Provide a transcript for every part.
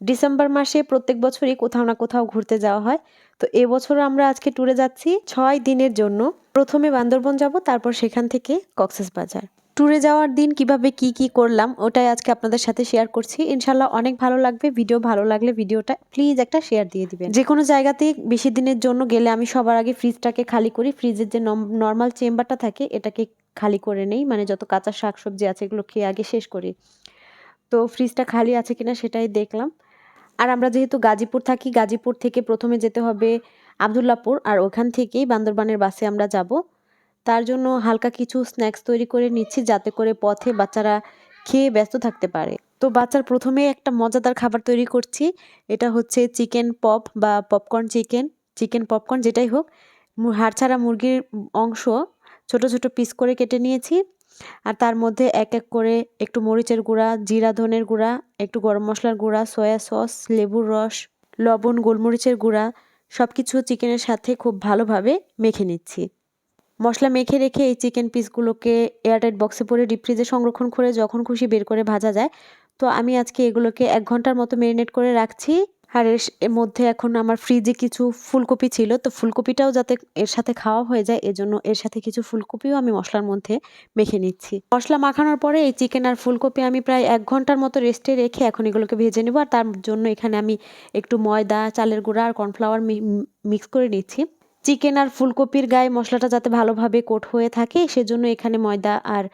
December মাসে প্রত্যেক বছরই কোথাও না কোথাও ঘুরতে যাওয়া হয়। তো এবছর আমরা আজকে ট্যুরে যাচ্ছি। ছয় দিনের জন্য। প্রথমে বান্দরবন যাব, তারপর সেখান থেকে কক্সবাজার ট্যুরে যাওয়ার দিন কীভাবে কি কি করলাম, ওটাই আজকে আপনাদের সাথে শেয়ার করছি। ইনশাল্লাহ অনেক ভালো লাগবে। ভিডিও ভালো লাগলে ভিডিওটা প্লিজ একটা শেয়ার দিয়ে দিবেন। যে কোনো জায়গাতে বেশি দিনের জন্য গেলে আমি সবার আগে ফ্রিজটাকে খালি করি। ফ্রিজের যে নর্মাল চেম্বারটা থাকে, এটাকে খালি করে নেই। মানে যত কাঁচা শাকসবজি আছে, এগুলো খেয়ে আগে শেষ করি। তো ফ্রিজটা খালি আছে কিনা সেটাই দেখলাম। আর আমরা যেহেতু গাজীপুর থাকি, গাজীপুর থেকে প্রথমে যেতে হবে আবদুল্লাপুর আর ওখান থেকেই বান্দরবানের বাসে আমরা যাব। তার জন্য হালকা কিছু স্ন্যাক্স তৈরি করে নিচ্ছি যাতে করে পথে বাচ্চারা খেয়ে ব্যস্ত থাকতে পারে। তো বাচ্চার প্রথমে একটা মজাদার খাবার তৈরি করছি। এটা হচ্ছে চিকেন পপ বা পপকর্ন চিকেন চিকেন পপকর্ন যেটাই হোক। হাড় ছাড়া মুরগির অংশ ছোট ছোট পিস করে কেটে নিয়েছি। আর তার মধ্যে এক এক করে একটু মরিচের গুঁড়া, জিরা, ধনের গুঁড়া, একটু গরম মশলার গুঁড়া, সয়া সস, লেবুর রস, লবণ, গোলমরিচের গুঁড়া সব কিছু চিকেনের সাথে খুব ভালোভাবে মেখে নিচ্ছি। মশলা মেখে রেখে এই চিকেন পিসগুলোকে এয়ারটাইট বক্সে পরে ডিপ ফ্রিজে সংরক্ষণ করে যখন খুশি বের করে ভাজা যায়, তো আমি আজকে এগুলোকে এক ঘণ্টার মতো মেরিনেট করে রাখছি। আর এর মধ্যে এখন আমার ফ্রিজে কিছু ফুলকপি ছিল, তো ফুলকপিটাও যাতে এর সাথে খাওয়া হয়ে যায়, এজন্য এর সাথে কিছু ফুলকপিও আমি মশলার মধ্যে মেখে নিচ্ছি। মশলা মাখানোর পরে এই চিকেন আর ফুলকপি আমি প্রায় এক ঘণ্টার মতো রেস্টে রেখে এখন এগুলোকে ভেজে নেব, আর তার জন্য এখানে আমি একটু ময়দা, চালের গুঁড়া আর কর্নফ্লাওয়ার মিক্স করে নিচ্ছি। চিকেন আর ফুলকপির গায়ে মশলাটা যাতে ভালোভাবে কোট হয়ে থাকে, সেজন্য এখানে ময়দা আর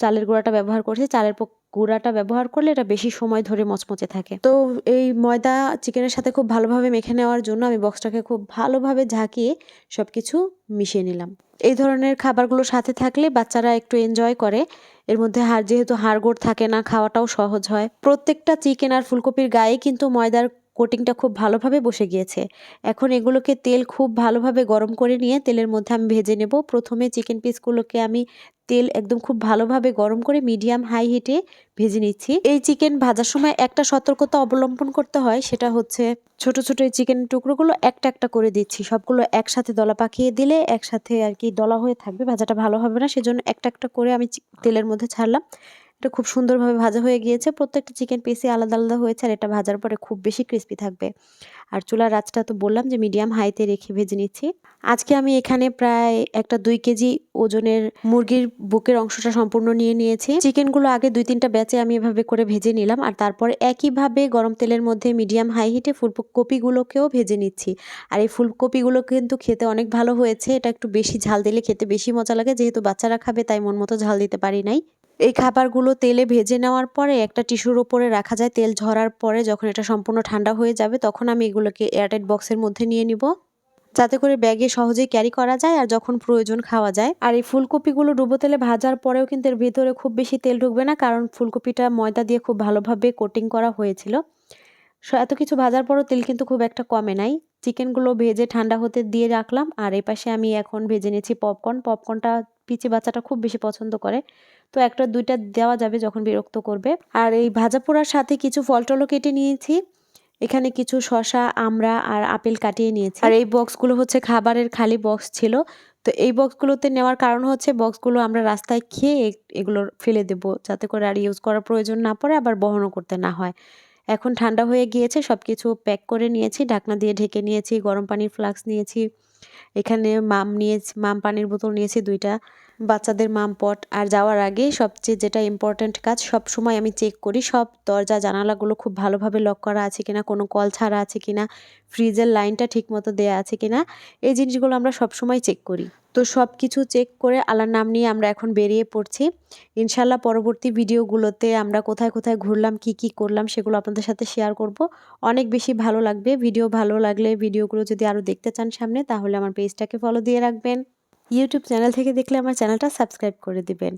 চালের গুঁড়াটা ব্যবহার করছি। চালের গুঁড়াটা ব্যবহার করলে এটা বেশি সময় ধরে মচমচে থাকে। তো এই ময়দা চিকেনের সাথে খুব ভালোভাবে মেখে নেওয়ার জন্য আমি বক্সটাকে খুব ভালোভাবে ঝাঁকিয়ে সব কিছু মিশিয়ে নিলাম। এই ধরনের খাবারগুলো সাথে থাকলে বাচ্চারা একটু এনজয় করে। এর মধ্যে হাড়, যেহেতু হাড়গোড় থাকে না, খাওয়াটাও সহজ হয়। প্রত্যেকটা চিকেন আর ফুলকপির গায়ে কিন্তু ময়দার কোটিংটা খুব ভালোভাবে বসে গিয়েছে। এখন এগুলোকে তেল খুব ভালোভাবে গরম করে নিয়ে তেলের মধ্যে আমি ভেজে নেব। প্রথমে চিকেন পিসগুলোকে আমি তেল একদম খুব ভালোভাবে গরম করে মিডিয়াম হাই হিটে ভেজে নিচ্ছি। এই চিকেন ভাজার সময় একটা সতর্কতা অবলম্বন করতে হয়, সেটা হচ্ছে ছোট ছোট এই চিকেন টুকরোগুলো একটা একটা করে দিচ্ছি। সবগুলো একসাথে দলা পাকিয়ে দিলে একসাথে আর কি দলা হয়ে থাকবে, ভাজাটা ভালো হবে না, সেজন্য একটা একটা করে আমি তেলের মধ্যে ছাড়লাম। এটা খুব সুন্দরভাবে ভাজা হয়ে গিয়েছে। প্রত্যেকটা চিকেন পিসই আলাদা আলাদা হয়েছে, আর এটা ভাজার পরে খুব বেশি ক্রিস্পি থাকবে। আর চুলার রাজটা তো বললাম যে মিডিয়াম হাইতে রেখে ভেজে নিচ্ছি। আজকে আমি এখানে প্রায় একটা দুই কেজি ওজনের মুরগির বুকের অংশটা সম্পূর্ণ নিয়ে নিয়েছি। চিকেনগুলো আগে দুই তিনটা ব্যাচে আমি এভাবে করে ভেজে নিলাম, আর তারপরে একইভাবে গরম তেলের মধ্যে মিডিয়াম হাই হিটে ফুলকপিগুলোকেও ভেজে নিচ্ছি। আর এই ফুলকপিগুলো কিন্তু খেতে অনেক ভালো হয়েছে, এটা একটু বেশি ঝাল দিলে খেতে বেশি মজা লাগে, যেহেতু বাচ্চারা খাবে, তাই মন মতো ঝাল দিতে পারি নাই। এই খাবারগুলো তেলে ভেজে নেওয়ার পরে একটা টিস্যুর ওপরে রাখা যায়। তেল ঝরার পরে যখন এটা সম্পূর্ণ ঠান্ডা হয়ে যাবে, তখন আমি এগুলোকে এয়ারটাইট বক্সের মধ্যে নিয়ে নিব। যাতে করে ব্যাগে সহজেই ক্যারি করা যায় আর যখন প্রয়োজন খাওয়া যায়। আর এই ফুলকপিগুলো ডুবো তেলে ভাজার পরেও কিন্তু এর ভেতরে খুব বেশি তেল ঢুকবে না, কারণ ফুলকপিটা ময়দা দিয়ে খুব ভালোভাবে কোটিং করা হয়েছিল। এত কিছু ভাজার পরও তেল কিন্তু খুব একটা কমে নাই। চিকেনগুলো ভেজে ঠান্ডা হতে দিয়ে রাখলাম। আর এই পাশে আমি এখন ভেজে নিয়েছি পপকর্ন। পপকর্নটা পিচি বাচ্চাটা খুব বেশি পছন্দ করে। তো একটা দুইটা দেওয়া যাবে যখন বিরক্ত করবে। আর এই ভাজা পোড়ার সাথে কিছু ফল টলও কেটে নিয়েছি। এখানে কিছু শশা আমরা আর আপেল কাটিয়ে নিয়েছি। আর এই বক্সগুলো হচ্ছে খাবারের খালি বক্স ছিল। তো এই বক্সগুলোতে নেওয়ার কারণ হচ্ছে বক্সগুলো আমরা রাস্তায় খেয়ে এগুলো ফেলে দেবো যাতে করে আর ইউজ করার প্রয়োজন না পড়ে, আবার বহনও করতে না হয়। এখন ঠান্ডা হয়ে গিয়েছে সব কিছু প্যাক করে নিয়েছি, ঢাকনা দিয়ে ঢেকে নিয়েছি, গরম পানির ফ্লাক্স নিয়েছি। এখানে মাম নিয়েছি, মাম পানির বোতল নিয়েছি দুইটা। বাচ্চাদের মাম পট। আর যাওয়ার আগে সবচেয়ে যেটা ইম্পর্ট্যান্ট কাজ, সব সময় আমি চেক করি, সব দরজা, জানালাগুলো খুব ভালোভাবে লক করা আছে কিনা, কোনো কল ছাড়া আছে কিনা ফ্রিজের লাইনটা ঠিক মতো দেওয়া আছে কিনা, এই জিনিসগুলো আমরা সব সময় চেক করি। তো সব কিছু চেক করে আলার নাম নিয়ে আমরা এখন বেরিয়ে পড়ছি। ইনশাল্লাহ পরবর্তী ভিডিওগুলোতে আমরা কোথায় কোথায় ঘুরলাম, কি কি করলাম সেগুলো আপনাদের সাথে শেয়ার করব। অনেক বেশি ভালো লাগবে ভিডিও ভালো লাগলে ভিডিওগুলো যদি আরও দেখতে চান সামনে, তাহলে আমার পেজটাকে ফলো দিয়ে রাখবেন। ইউটিউব চ্যানেল থেকে দেখলে আমার চ্যানেলটা সাবস্ক্রাইব করে দিবেন।